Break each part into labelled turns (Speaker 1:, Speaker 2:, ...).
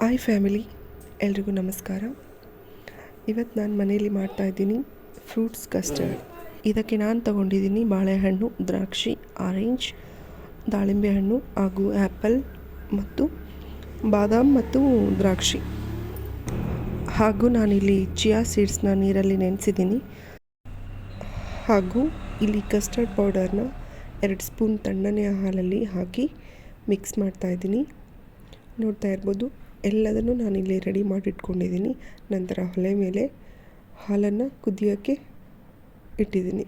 Speaker 1: Hi family ಎಲ್ರಿಗೂ ನಮಸ್ಕಾರ. ಇವತ್ತು ನಾನು ಮನೆಯಲ್ಲಿ ಮಾಡ್ತಾಯಿದ್ದೀನಿ ಫ್ರೂಟ್ಸ್ ಕಸ್ಟರ್ಡ್ ಇದಕ್ಕೆ ನಾನು ತಗೊಂಡಿದ್ದೀನಿ ಬಾಳೆಹಣ್ಣು, ದ್ರಾಕ್ಷಿ ಆರೆಂಜ್ ದಾಳಿಂಬೆ ಹಣ್ಣು ಹಾಗೂ ಆ್ಯಪಲ್ ಮತ್ತು ಬಾದಾಮ್ ಮತ್ತು ದ್ರಾಕ್ಷಿ. ಹಾಗೂ ನಾನಿಲ್ಲಿ ಚಿಯಾ ಸೀಡ್ಸ್ನ ನೀರಲ್ಲಿ ನೆನೆಸಿದ್ದೀನಿ. ಹಾಗೂ ಇಲ್ಲಿ ಕಸ್ಟರ್ಡ್ ಪೌಡರ್ನ ಎರಡು ಸ್ಪೂನ್ ತಣ್ಣನೆಯ ಹಾಲಲ್ಲಿ ಹಾಕಿ ಮಿಕ್ಸ್ ಮಾಡ್ತಾಯಿದ್ದೀನಿ ನೋಡ್ತಾ ಇರ್ಬೋದು. ಎಲ್ಲದನ್ನು ನಾನು ಇಲ್ಲಿ ರೆಡಿ ಮಾಡಿಟ್ಕೊಂಡಿದ್ದೀನಿ. ನಂತರ ಒಲೆ ಮೇಲೆ ಹಾಲನ್ನು ಕುದಿಯೋಕ್ಕೆ ಇಟ್ಟಿದ್ದೀನಿ.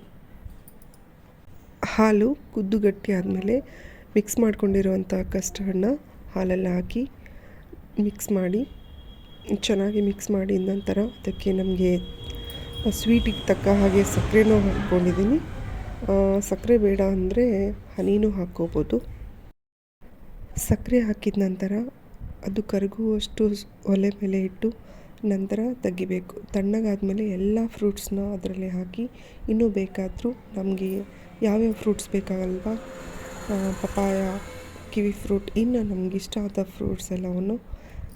Speaker 1: ಹಾಲು ಕುದ್ದು ಗಟ್ಟಿ ಆದಮೇಲೆ ಮಿಕ್ಸ್ ಮಾಡ್ಕೊಂಡಿರುವಂಥ ಕಸ್ಟರ್ಡ್ನ ಹಾಲಲ್ಲಿ ಹಾಕಿ ಮಿಕ್ಸ್ ಮಾಡಿ, ಚೆನ್ನಾಗಿ ಮಿಕ್ಸ್ ಮಾಡಿದ ನಂತರ ಅದಕ್ಕೆ ನಮಗೆ ಸ್ವೀಟಿಗೆ ತಕ್ಕ ಹಾಗೆ ಸಕ್ಕರೆನೂ ಹಾಕ್ಕೊಂಡಿದ್ದೀನಿ. ಸಕ್ಕರೆ ಬೇಡ ಅಂದರೆ ಹನಿನೂ ಹಾಕ್ಕೋಬೋದು. ಸಕ್ಕರೆ ಹಾಕಿದ ನಂತರ ಅದು ಕರಗುವಷ್ಟು ಒಲೆ ಮೇಲೆ ಇಟ್ಟು ನಂತರ ತೆಗಿಬೇಕು. ತಣ್ಣಗಾದಮೇಲೆ ಎಲ್ಲ ಫ್ರೂಟ್ಸ್ನ ಅದರಲ್ಲಿ ಹಾಕಿ, ಇನ್ನೂ ಬೇಕಾದರೂ ನಮಗೆ ಯಾವ್ಯಾವ ಫ್ರೂಟ್ಸ್ ಬೇಕಾಗಲ್ವಾ ಪಪಾಯ ಕಿವಿ ಫ್ರೂಟ್ ಇನ್ನು ನಮ್ಗೆ ಇಷ್ಟ ಆದ ಫ್ರೂಟ್ಸ್ ಎಲ್ಲವನ್ನು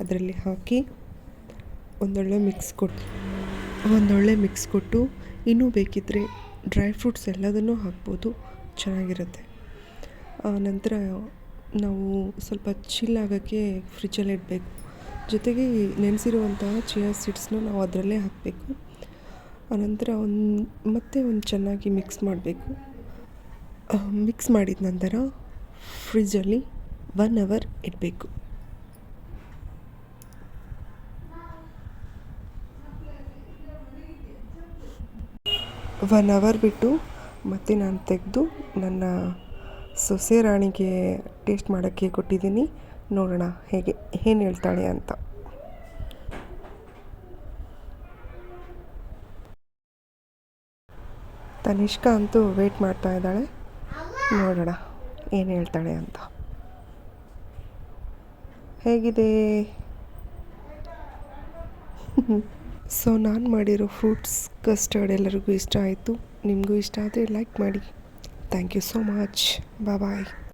Speaker 1: ಅದರಲ್ಲಿ ಹಾಕಿ ಒಂದೊಳ್ಳೆ ಮಿಕ್ಸ್ ಕೊಟ್ಟು ಒಂದೊಳ್ಳೆ ಮಿಕ್ಸ್ ಕೊಟ್ಟು ಇನ್ನೂ ಬೇಕಿದ್ದರೆ ಡ್ರೈ ಫ್ರೂಟ್ಸ್ ಎಲ್ಲದನ್ನೂ ಹಾಕ್ಬೋದು. ಚೆನ್ನಾಗಿರುತ್ತೆ. ನಂತರ ನಾವು ಸ್ವಲ್ಪ ಚಿಲ್ ಆಗೋಕ್ಕೆ ಫ್ರಿಜ್ಜಲ್ಲಿ ಇಡಬೇಕು. ಜೊತೆಗೆ ನೆನೆಸಿರುವಂತಹ ಚಿಯಾ ಸೀಡ್ಸ್ನ ನಾವು ಅದರಲ್ಲೇ ಹಾಕಬೇಕು. ಆನಂತರ ಒಂದು, ಮತ್ತೆ ಒಂದು ಚೆನ್ನಾಗಿ ಮಿಕ್ಸ್ ಮಾಡಬೇಕು. ಮಿಕ್ಸ್ ಮಾಡಿದ ನಂತರ ಫ್ರಿಜ್ಜಲ್ಲಿ ಒನ್ ಅವರ್ ಇಡಬೇಕು. ಒನ್ ಅವರ್ ಬಿಟ್ಟು ಮತ್ತೆ ನಾನು ತೆಗೆದು ನನ್ನ ಸೊಸೆ ರಾಣಿಗೆ ಟೇಸ್ಟ್ ಮಾಡೋಕ್ಕೆ ಕೊಟ್ಟಿದ್ದೀನಿ. ನೋಡೋಣ ಹೇಗೆ, ಏನು ಹೇಳ್ತಾಳೆ ಅಂತ. ತನಿಷ್ಕಾ ಅಂತೂ ವೇಟ್ ಮಾಡ್ತಾ ಇದ್ದಾಳೆ. ನೋಡೋಣ ಏನು ಹೇಳ್ತಾಳೆ ಅಂತ. ಹೇಗಿದೆ? ಸೊ ನಾನು ಮಾಡಿರೋ ಫ್ರೂಟ್ಸ್ ಕಸ್ಟರ್ಡ್ ಎಲ್ಲರಿಗೂ ಇಷ್ಟ ಆಯಿತು. ನಿಮಗೂ ಇಷ್ಟ ಆದರೆ ಲೈಕ್ ಮಾಡಿ. Thank you so much bye